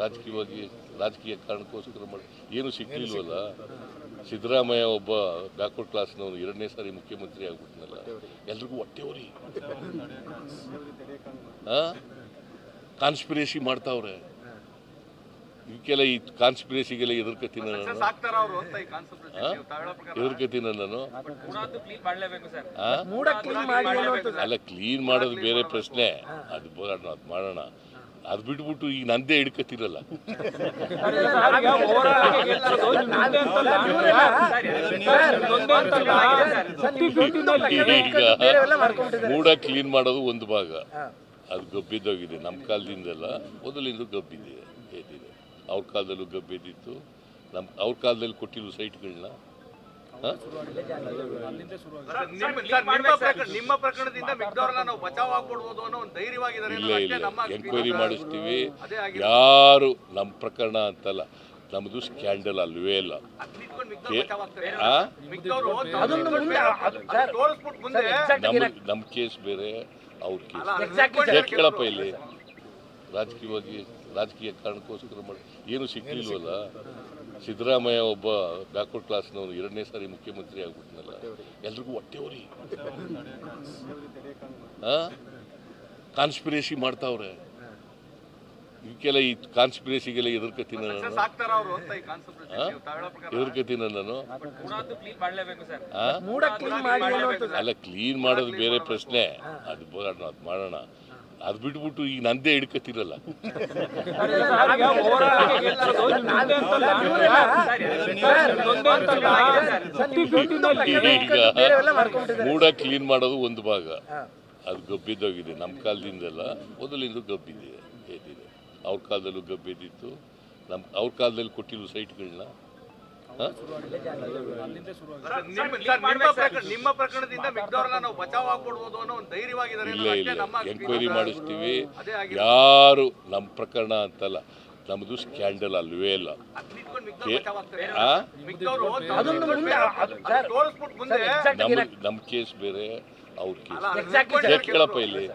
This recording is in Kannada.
ರಾಜಕೀಯವಾಗಿ ರಾಜಕೀಯ ಕಾರಣಕ್ಕೋಸ್ಕರ ಮಾಡಿ ಏನು ಸಿಕ್ಕಿಲ್ವಲ್ಲ? ಸಿದ್ದರಾಮಯ್ಯ ಒಬ್ಬ ಬ್ಯಾಕ್ವರ್ಡ್ ಕ್ಲಾಸ್ನವನು ಎರಡನೇ ಸಾರಿ ಮುಖ್ಯಮಂತ್ರಿ ಆಗ್ಬಿಟ್ನಲ್ಲ. ಎಲ್ರಿಗೂ ಹೊಟ್ಟೆ ಉರಿ ಕಾನ್ಸ್ಪಿರೇಸಿ ಮಾಡ್ತಾವ್ರೆ. ಇದಕ್ಕೆಲ್ಲ ಈ ಕಾನ್ಸ್ಪಿರೇಸಿಗೆಲ್ಲ ಎದುರ್ಕತೀನಿ ನಾನು. ಎದುರ್ಕತೀನಿ ನಾನು. ಕೂಡಾದ್ದು ಕ್ಲೀನ್ ಮಾಡ್ಲೇಬೇಕು ಸರ್. ಮೂಡ ಕ್ಲೀನ್ ಮಾಡಿ ಅನ್ನೋದು ಅಲ್ಲ ಕ್ಲೀನ್ ಮಾಡೋದು ಬೇರೆ ಪ್ರಶ್ನೆ. ಅದು ಅದು ಮಾಡೋಣ. ಅದು ಬಿಟ್ಬಿಟ್ಟು ಈಗ ನಂದೇ ಹಿಡ್ಕತ್ತಿರಲ್ಲ ಈಗ ಮೂಡ ಕ್ಲೀನ್ ಮಾಡೋದು ಒಂದು ಭಾಗ. ಅದು ಗಬ್ಬಿದ್ದೋಗಿದೆ. ನಮ್ಮ ಕಾಲದಿಂದೆಲ್ಲ ಮೊದಲಿಂದ ಗಬ್ಬಿದೆ ಏನಿದೆ ಅವ್ರ ಕಾಲದಲ್ಲೂ ಗಬ್ಬಿದ್ದಿತ್ತು. ನಮ್ಮ ಅವ್ರ ಕಾಲದಲ್ಲಿ ಕೊಟ್ಟಿರೋ ಸೈಟ್ಗಳನ್ನ ನಿಮ್ಮ ಸರ್, ನಿಮ್ಮ ಪ್ರಕರಣ ನಿಮ್ಮ ಪ್ರಕರಣದಿಂದ ನಾವು ಬಚಾವ್ ಆಗ್ಬಿಡ್ಬೋದು ಅನ್ನೋ ಒಂದು ಧೈರ್ಯವಾಗಿದ್ದಾರೆ ಇಲ್ಲ ಇಲ್ಲ ಎಂಕ್ವೈರಿ ಮಾಡಿಸ್ತೀವಿ ಯಾರು ನಮ್ಮ ಪ್ರಕರಣ ಅಂತಲ್ಲ ನಮ್ಮದು ಸ್ಕ್ಯಾಂಡಲ್ ಅಲ್ವೇ ಇಲ್ಲ ನಮ್ಮ ಕೇಸ್ ಬೇರೆ ಅವ್ರ ಕೇಸ್ ಕೇಳಪ್ಪ ಇಲ್ಲಿ. ರಾಜಕೀಯವಾಗಿ ರಾಜಕೀಯ ಕಾರಣಕ್ಕೋಸ್ಕರ ಮಾಡಿ ಏನು ಸಿಕ್ಲಿಲ್ವಲ್ಲ ಸಿದ್ದರಾಮಯ್ಯ ಒಬ್ಬ ಬ್ಯಾಕ್ವರ್ಡ್ ಕ್ಲಾಸ್ನವರು ಎರಡನೇ ಸಾರಿ ಮುಖ್ಯಮಂತ್ರಿ ಆಗ್ಬಿಟ್ಟನಲ್ಲ ಎಲ್ರಿಗೂ ಹೊಟ್ಟೆವ್ರಿ ಕಾನ್ಸ್ಪಿರೇಸಿ ಮಾಡ್ತಾವ್ರೆ. ಇದಕ್ಕೆಲ್ಲ ಈ ಕಾನ್ಸ್ಪಿರೇಸಿಗೆಲ್ಲ ಎದುರ್ಕತ್ತೀನಿ ನಾನು. ಎದುರ್ಕತೀನಿ ನಾನು ಕೂಡಾದ್ದು ಕ್ಲೀನ್ ಮಾಡ್ಲೇಬೇಕು ಸರ್. ಆ? ಕ್ಲೀನ್ ಮಾಡಿ ಅಲ್ಲ ಕ್ಲೀನ್ ಮಾಡೋದು ಬೇರೆ ಪ್ರಶ್ನೆ. ಅದು ಮಾಡೋಣ ಅದು ಮಾಡೋಣ. ಅದು ಬಿಟ್ಬಿಟ್ಟು ಈಗ ನಂದೇ ಹಿಡ್ಕತ್ತಿರಲ್ಲ. ಈಗ ಮೂಡ ಕ್ಲೀನ್ ಮಾಡೋದು ಒಂದು ಭಾಗ. ಅದು ಗಬ್ಬಿದ್ದೋಗಿದೆ ನಮ್ಮ ಕಾಲದಿಂದೆಲ್ಲ ಮೊದಲಿಂದ ಗಬ್ಬಿದೆ ಏನಿದೆ ಅವ್ರ ಕಾಲದಲ್ಲೂ ಗಬ್ಬಿದ್ದಿತ್ತು. ನಮ್ಮ ಅವ್ರ ಕಾಲದಲ್ಲಿ ಕೊಟ್ಟಿರೋ ಸೈಟ್ಗಳನ್ನ. ಎನ್ಕ್ವೈರಿ ನಿಮ್ಮ ಸರ್, ನಿಮ್ಮ ಪ್ರಕರಣ ನಿಮ್ಮ ಪ್ರಕರಣದಿಂದ ಮಿಗ್ದವ್ರನ್ನ ನಾವು ಬಚಾವ್ ಅನ್ನೋ ಒಂದು ಧೈರ್ಯವಾಗಿದ್ದಾರೆ ಇಲ್ಲ ಇಲ್ಲ. ನಮ್ಮ ಎಂಕ್ವೈರಿ ಮಾಡಿಸ್ತೀವಿ. ಯಾರು ನಮ್ಮ ಪ್ರಕರಣ ಅಂತಲ್ಲ ನಮ್ಮದು ಸ್ಕ್ಯಾಂಡಲ್ ಅಲ್ವೇ ಇಲ್ಲ ನಮ್ಮ ನಮ್ಮ ಕೇಸ್ ಬೇರೆ ಅವ್ರ ಕೇಸ್ ಕೇಳಪ್ಪ ಇಲ್ಲಿ.